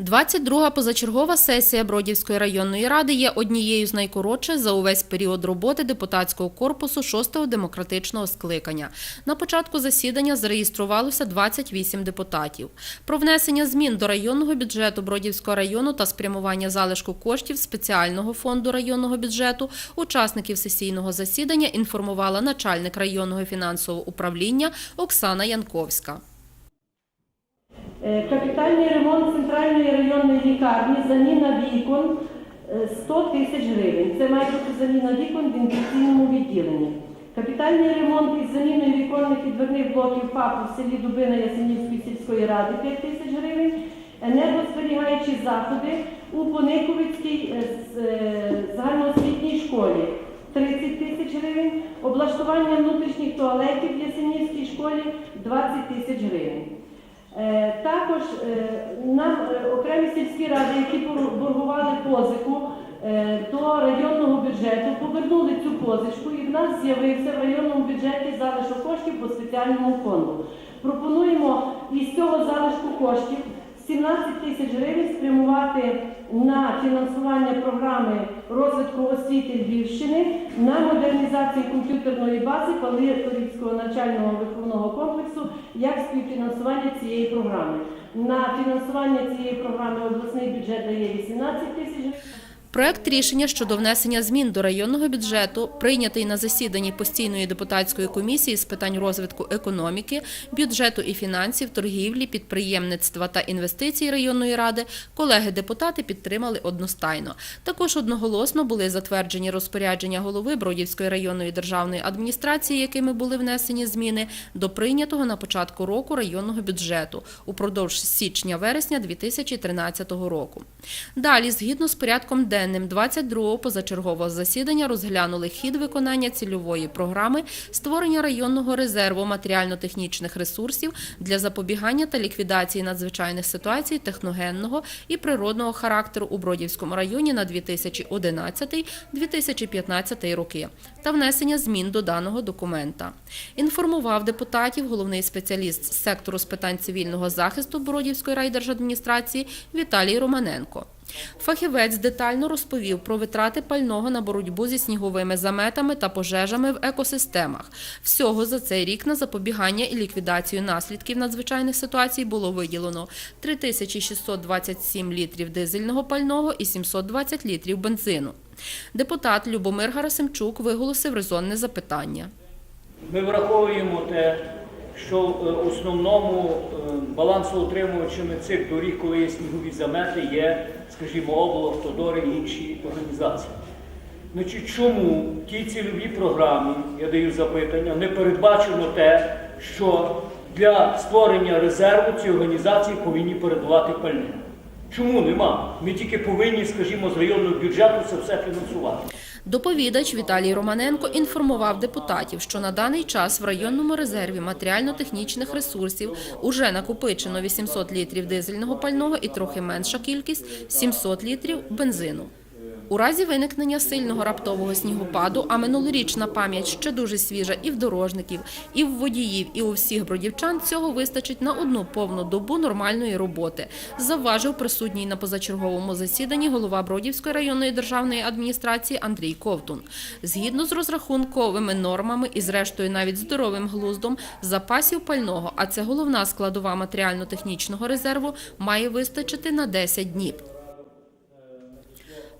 22-га позачергова сесія Бродівської районної ради є однією з найкоротших за увесь період роботи депутатського корпусу 6-го демократичного скликання. На початку засідання зареєструвалося 28 депутатів. Про внесення змін до районного бюджету Бродівського району та спрямування залишку коштів спеціального фонду районного бюджету учасників сесійного засідання інформувала начальник районного фінансового управління Оксана Янковська. Е, Капітальний ремонт центральної районної лікарні, заміна вікон е, 100 тисяч гривень. Це має бути заміна вікон в інфекційному відділенні. Капітальний ремонт із заміною віконних і дверних блоків ФАПу в селі Дубина Ясенівської сільської ради 5 тисяч гривень. Енергозберігаючі заходи у Пониковицькій е, е, загальноосвітній школі 30 тисяч гривень. Облаштування внутрішніх туалетів в Ясенівській школі 20 тисяч гривень. Е, Також е, нам е, окремі сільські ради, які бор- боргували позику до районного бюджету, повернули цю позичку і в нас з'явився в районному бюджеті залишок коштів по спеціальному фонду. Пропонуємо із цього залишку коштів 17 тисяч гривень спрямувати на фінансування програми розвитку освіти Львівщини на модернізацію комп'ютерної бази Паліторівського навчального виховного комплексу як співфінансування цієї програми. На фінансування цієї програми обласний бюджет дає 18 тисяч гривень. Проект рішення щодо внесення змін до районного бюджету, прийнятий на засіданні постійної депутатської комісії з питань розвитку економіки, бюджету і фінансів, торгівлі, підприємництва та інвестицій районної ради, колеги-депутати підтримали одностайно. Також одноголосно були затверджені розпорядження голови Бродівської районної державної адміністрації, якими були внесені зміни до прийнятого на початку року районного бюджету упродовж січня-вересня 2013 року. Далі, згідно з порядком денним 22-го позачергового засідання, розглянули хід виконання цільової програми створення районного резерву матеріально-технічних ресурсів для запобігання та ліквідації надзвичайних ситуацій техногенного і природного характеру у Бродівському районі на 2011-2015 роки та внесення змін до даного документа. Інформував депутатів головний спеціаліст сектору з питань цивільного захисту Бродівської райдержадміністрації Віталій Романенко. Фахівець детально розповів про витрати пального на боротьбу зі сніговими заметами та пожежами в екосистемах. Всього за цей рік на запобігання і ліквідацію наслідків надзвичайних ситуацій було виділено 3627 літрів дизельного пального і 720 літрів бензину. Депутат Любомир Гарасимчук виголосив резонне запитання. Ми враховуємо те, що в е, основному е, балансоутримувачами цих доріг, коли є снігові замети, є, скажімо, облавтодори і інші організації. Значить, чому в тій цільовій програмі, я даю запитання, не передбачено те, що для створення резерву ці організації повинні передавати пальне? Чому нема? Ми тільки повинні, скажімо, з районного бюджету це все фінансувати. Доповідач Віталій Романенко інформував депутатів, що на даний час в районному резерві матеріально-технічних ресурсів уже накопичено 800 літрів дизельного пального і трохи менша кількість 700 літрів бензину. У разі виникнення сильного раптового снігопаду, а минулорічна пам'ять ще дуже свіжа і в дорожників, і в водіїв, і у всіх бродівчан, цього вистачить на одну повну добу нормальної роботи, завважив присутній на позачерговому засіданні голова Бродівської районної державної адміністрації Андрій Ковтун. Згідно з розрахунковими нормами і, зрештою, навіть здоровим глуздом, запасів пального, а це головна складова матеріально-технічного резерву, має вистачити на 10 днів.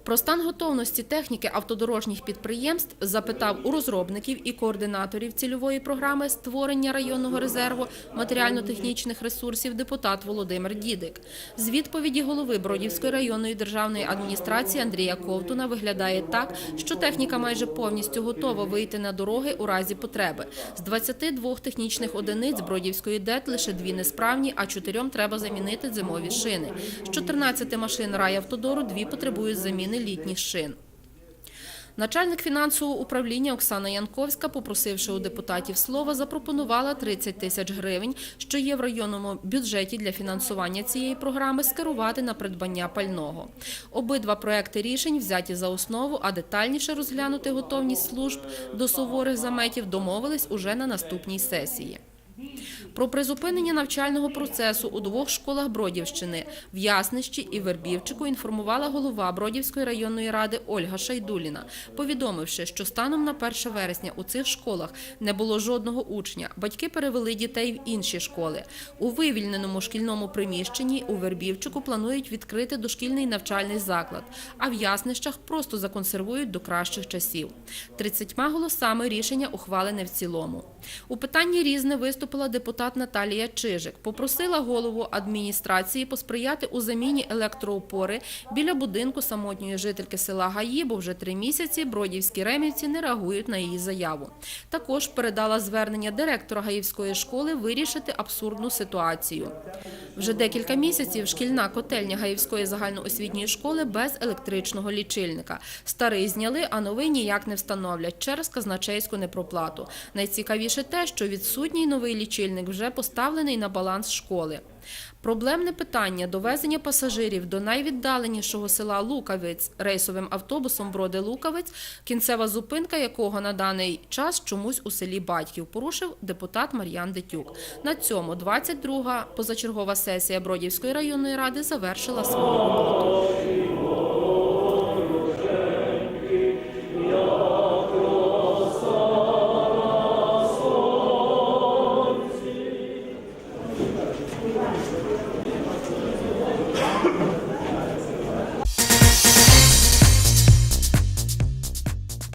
Про стан готовності техніки автодорожніх підприємств запитав у розробників і координаторів цільової програми створення районного резерву матеріально-технічних ресурсів депутат Володимир Дідик. З відповіді голови Бродівської районної державної адміністрації Андрія Ковтуна виглядає так, що техніка майже повністю готова вийти на дороги у разі потреби. З 22 технічних одиниць Бродівської ДЕТ лише дві несправні, а чотирьом треба замінити зимові шини. З 14 машин райавтодору дві потребують заміни літніх шин. Начальник фінансового управління Оксана Янковська, попросивши у депутатів слова, запропонувала 30 тисяч гривень, що є в районному бюджеті для фінансування цієї програми, скерувати на придбання пального. Обидва проекти рішень взяті за основу, а детальніше розглянути готовність служб до суворих заметів домовились уже на наступній сесії. Про призупинення навчального процесу у двох школах Бродівщини в Яснищі і Вербівчику інформувала голова Бродівської районної ради Ольга Шайдуліна, повідомивши, що станом на 1 вересня у цих школах не було жодного учня. Батьки перевели дітей в інші школи. У вивільненому шкільному приміщенні у Вербівчику планують відкрити дошкільний навчальний заклад, а в Яснищах просто законсервують до кращих часів. 30 голосами рішення ухвалене в цілому. У питанні різне виступила депутат Наталія Чижик. Попросила голову адміністрації посприяти у заміні електроопори біля будинку самотньої жительки села Гаї, бо вже три місяці бродівські ремівці не реагують на її заяву. Також передала звернення директора Гаївської школи вирішити абсурдну ситуацію. Вже декілька місяців шкільна котельня Гаївської загальноосвітньої школи без електричного лічильника. Старий зняли, а новий ніяк не встановлять через казначейську непроплату. Найцікавіше те, що відсутній новий лічильник вже поставлений на баланс школи. Проблемне питання довезення пасажирів до найвіддаленішого села Лукавець рейсовим автобусом Броди Лукавець, кінцева зупинка якого на даний час чомусь у селі Батьків порушив депутат Мар'ян Детюк. На цьому 22-га позачергова сесія Бродівської районної ради завершила свою роботу.